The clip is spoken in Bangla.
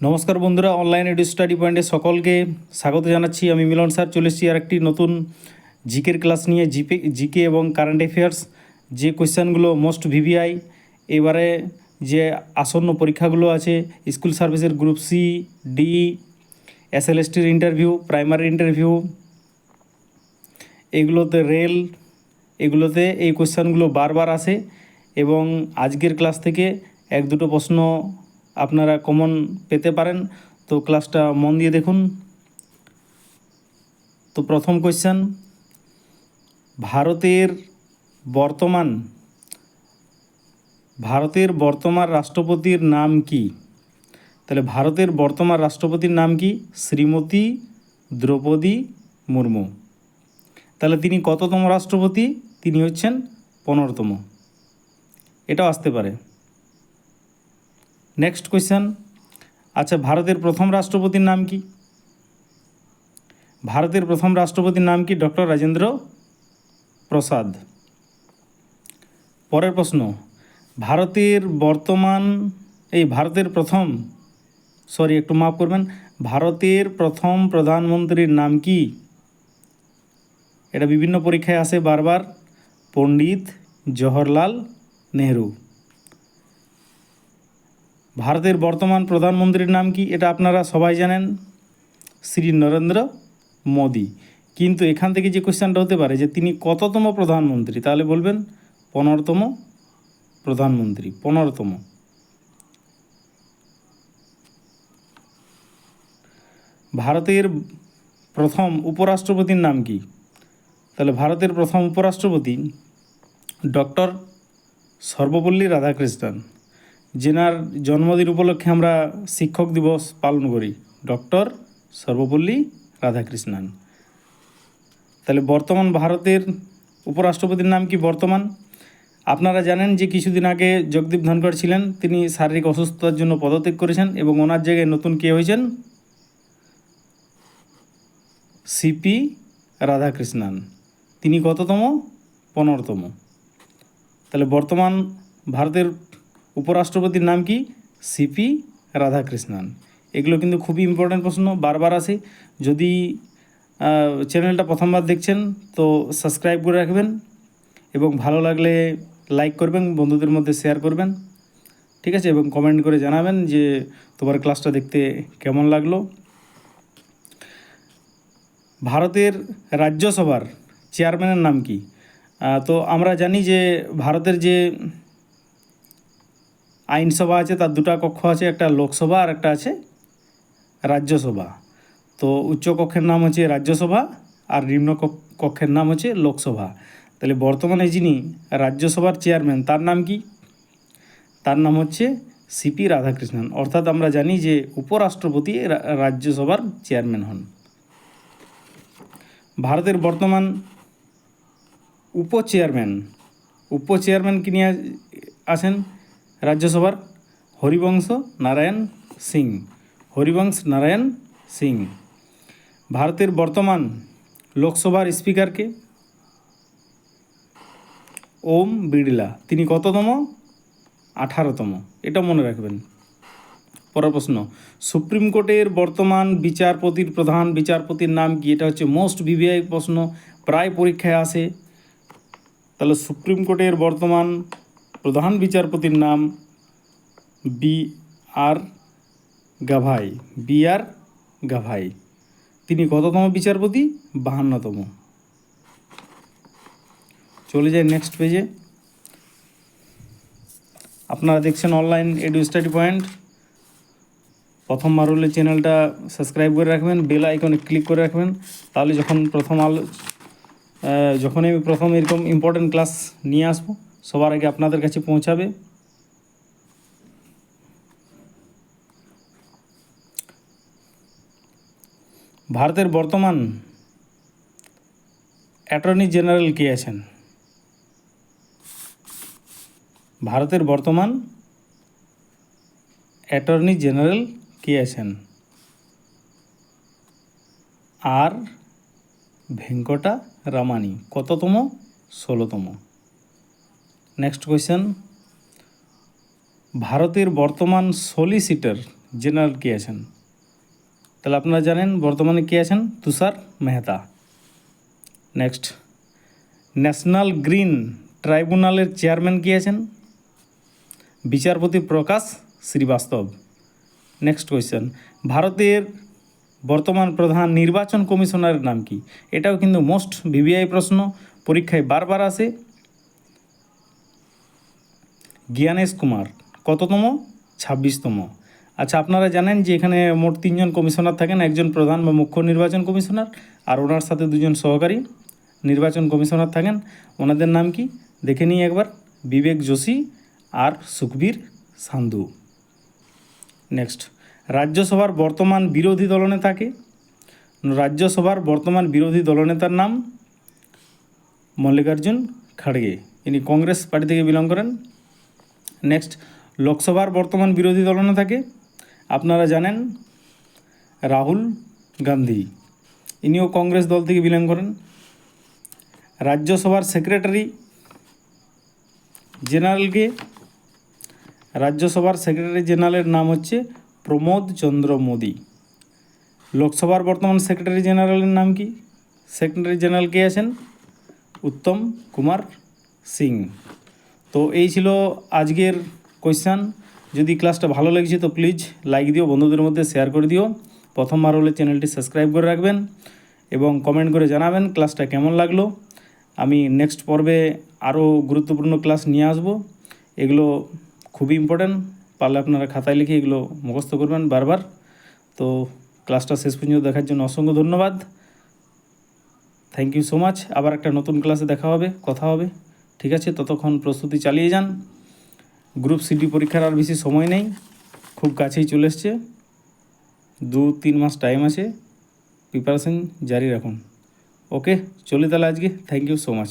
নমস্কার বন্ধুরা অনলাইন এডু স্টাডি পয়েন্টে সকলকে স্বাগত জানাচ্ছি। আমি মিলন স্যার, চলে এসেছি আর একটি নতুন জিকের ক্লাস নিয়ে, জিপে, জিকে এবং কারেন্ট অ্যাফেয়ার্স। যে কোয়েশ্চেনগুলো মোস্ট ভিভিআই, এবারে যে আসন্ন পরীক্ষাগুলো আছে, স্কুল সার্ভিসের গ্রুপ সি, ডি এসএলএসটির ইন্টারভিউ, প্রাইমারি ইন্টারভিউ, এগুলোতে রেল, এগুলোতে এই কোশ্চেনগুলো বারবার আসে এবং আজকের ক্লাস থেকে এক দুটো প্রশ্ন আপনারা কমন পেতে পারেন। তো ক্লাসটা মন দিয়ে দেখুন। তো প্রথম কোশ্চেন ভারতের বর্তমান ভারতের বর্তমান রাষ্ট্রপতির নাম কি? তাহলে ভারতের বর্তমান রাষ্ট্রপতির নাম কি? শ্রীমতী দ্রৌপদী মুর্মু। তাহলে তিনি কততম রাষ্ট্রপতি? তিনি হচ্ছেন পনেরোতম। এটাও আসতে পারে। নেক্সট কোয়েশ্চেন আচ্ছা ভারতের প্রথম রাষ্ট্রপতির নাম কি? ভারতের প্রথম রাষ্ট্রপতির নাম কি? ডক্টর রাজেন্দ্র প্রসাদ পরের প্রশ্ন, ভারতের বর্তমান, এই ভারতের প্রথম সরি একটু মাফ করবেন, ভারতের প্রথম প্রধানমন্ত্রীর নাম কি? এটা বিভিন্ন পরীক্ষায় আসে বারবার, পণ্ডিত জওহরলাল নেহরু। ভারতের বর্তমান প্রধানমন্ত্রীর নাম কি? এটা আপনারা সবাই জানেন। শ্রী নরেন্দ্র মোদি। কিন্তু এখান থেকে যে কোশ্চেনটা হতে পারে যে তিনি কততম প্রধানমন্ত্রী, তাহলে বলবেন পনেরোতম প্রধানমন্ত্রী, পনেরোতম। ভারতের প্রথম উপরাষ্ট্রপতির নাম কি? তাহলে ভারতের প্রথম উপরাষ্ট্রপতি ডক্টর সর্বপল্লী রাধাকৃষ্ণন। যেনার জন্মদিন উপলক্ষে আমরা শিক্ষক দিবস পালন করি। ডক্টর সর্বপল্লী রাধাকৃষ্ণন। তাহলে বর্তমান ভারতের উপরাষ্ট্রপতির নাম কি বর্তমান? আপনারা জানেন যে কিছুদিন আগে জগদীপ ধনকর ছিলেন, তিনি শারীরিক অসুস্থতার জন্য পদত্যাগ করেছেন এবং ওনার জায়গায় নতুন কে হয়েছেন? সিপি রাধাকৃষ্ণন। তিনি কততম? পনেরোতম। তাহলে বর্তমান ভারতের উপরাষ্ট্রপতির নাম কি? সিপি রাধাকৃষ্ণন। এগুলো কিন্তু খুবই ইম্পর্ট্যান্ট প্রশ্ন, বারবার আসে। যদি চ্যানেলটা প্রথমবার দেখছেন, তো সাবস্ক্রাইব করে রাখবেন এবং ভালো লাগলে লাইক করবেন, বন্ধুদের মধ্যে শেয়ার করবেন, ঠিক আছে? এবং কমেন্ট করে জানাবেন যে তোমার ক্লাসটা দেখতে কেমন লাগল। ভারতের রাজ্যসভার চেয়ারম্যানের নাম কি? তো আমরা জানি যে ভারতের যে আইনসভা আছে, তার দুটো কক্ষ আছে, একটা লোকসভা আর একটা আছে রাজ্যসভা। তো উচ্চ কক্ষের নাম হচ্ছে রাজ্যসভা আর নিম্ন কক্ষ- কক্ষের নাম হচ্ছে লোকসভা। তাহলে বর্তমানে যিনি রাজ্যসভার চেয়ারম্যান, তার নাম কি? তার নাম হচ্ছে সিপি রাধাকৃষ্ণন। অর্থাৎ আমরা জানি যে উপরাষ্ট্রপতি রাজ্যসভার চেয়ারম্যান হন। ভারতের বর্তমান উপ চেয়ারম্যান উপ চেয়ারম্যান কি নিয়ে আছেন? রাজ্যসভার হরিবংশ নারায়ণ সিং। হরিবংশ নারায়ণ সিং। ভারতের বর্তমান লোকসভার স্পিকারকে ওম বিড়লা। তিনি কততম? আঠারোতম। এটা মনে রাখবেন। পরের প্রশ্ন। সুপ্রিম কোর্টের বর্তমান বিচারপতির প্রধান বিচারপতির নাম কি? এটা হচ্ছে মোস্ট ভিভিআই প্রশ্ন। প্রায় পরীক্ষায় আসে। তাহলে সুপ্রিম কোর্টের বর্তমান প্রধান বিচারপতির নাম B R Gavai, B R Gavai. তিনি কততম বিচারপতি? বাহান্নতম। চলে যায় নেক্সট পেজে আপনারা দেখছেন অনলাইন এডু স্টাডি পয়েন্ট প্রথম হলে চ্যানেলটা সাবস্ক্রাইব করে রাখবেন বেল আইকনে ক্লিক করে রাখবেন। তাহলে যখন প্রথম আলো যখন আমি প্রথম এরকম ইম্পর্টেন্ট ক্লাস নিয়ে আসব সবার আগে আপনাদের কাছে পৌঁছাবে। ভারতের বর্তমান অ্যাটর্নি জেনারেল কে আছেন? ভারতের বর্তমান অ্যাটর্নি জেনারেল কে আছেন? আর ভেঙ্কটা রামানি, কততম? ষোলোতম। নেক্সট কোয়েশ্চেন ভারতের বর্তমান সলিসিটর জেনারেল কে আছেন? তাহলে আপনারা জানেন বর্তমানে কে আছেন? Tushar Mehta. Next national green ট্রাইব্যুনালের চেয়ারম্যান কে আছেন? বিচারপতি প্রকাশ শ্রীবাস্তব। নেক্সট কোয়েশ্চেন ভারতের বর্তমান প্রধান নির্বাচন কমিশনারের নাম কি? এটাও কিন্তু মোস্ট ভিভিআই প্রশ্ন। পরীক্ষায় বারবার আসে। জ্ঞানেশ কুমার, কততম? ছাব্বিশতম। আচ্ছা আপনারা জানেন যে এখানে মোট তিনজন কমিশনার থাকেন, একজন প্রধান বা মুখ্য নির্বাচন কমিশনার আর ওনার সাথে দুজন সহকারী নির্বাচন কমিশনার থাকেন। ওনাদের নাম কি? দেখে নিই একবার, বিবেক যোশী আর সুখবীর সান্ধু। নেক্সট, রাজ্যসভার বর্তমান বিরোধী দলনেতা কে রাজ্যসভার বর্তমান বিরোধী দলনেতার নাম মল্লিকার্জুন খাড়গে। ইনি কংগ্রেস পার্টি থেকে বিলং করেন। নেক্সট লোকসভার বর্তমান বিরোধী দলনেতা কে আপনারা জানেন, রাহুল গান্ধী। ইনিও কংগ্রেস দল থেকে বিলং করেন। রাজ্যসভার সেক্রেটারি জেনারেলকে, রাজ্যসভার সেক্রেটারি জেনারেলের নাম হচ্ছে প্রমোদ চন্দ্র মোদী। লোকসভার বর্তমান সেক্রেটারি জেনারেলের নাম কি? সেক্রেটারি জেনারেল কে আছেন? উত্তম কুমার সিং। তো এই ছিল আজকের কোয়েশ্চান যদি ক্লাসটা ভালো লেগেছে তো প্লিজ লাইক দিও, বন্ধুদের মধ্যে শেয়ার করে দিও। প্রথমবার হলে চ্যানেলটি সাবস্ক্রাইব করে রাখবেন এবং কমেন্ট করে জানাবেন ক্লাসটা কেমন লাগল। আমি নেক্সট পর্বে আরও গুরুত্বপূর্ণ ক্লাস নিয়ে আসব। এগুলো খুবই ইম্পর্ট্যান্ট পারলে আপনারা খাতায় লিখে এগুলো মুখস্থ করবেন বারবার। তো ক্লাসটা শেষ পর্যন্ত দেখার জন্য অসংখ্য ধন্যবাদ। থ্যাংক ইউ সো মাচ আবার একটা নতুন ক্লাসে দেখা হবে, কথা হবে। ঠিক আছে, ততক্ষণ প্রস্তুতি চালিয়ে যান। গ্রুপ সিডি পরীক্ষার আর বেশি সময় নেই, খুব কাছেই চলে এসছে। দু, তিন মাস টাইম আছে প্রিপারেশন জারি রাখুন। ওকে চলি তাহলে আজকে থ্যাংক ইউ সো মাচ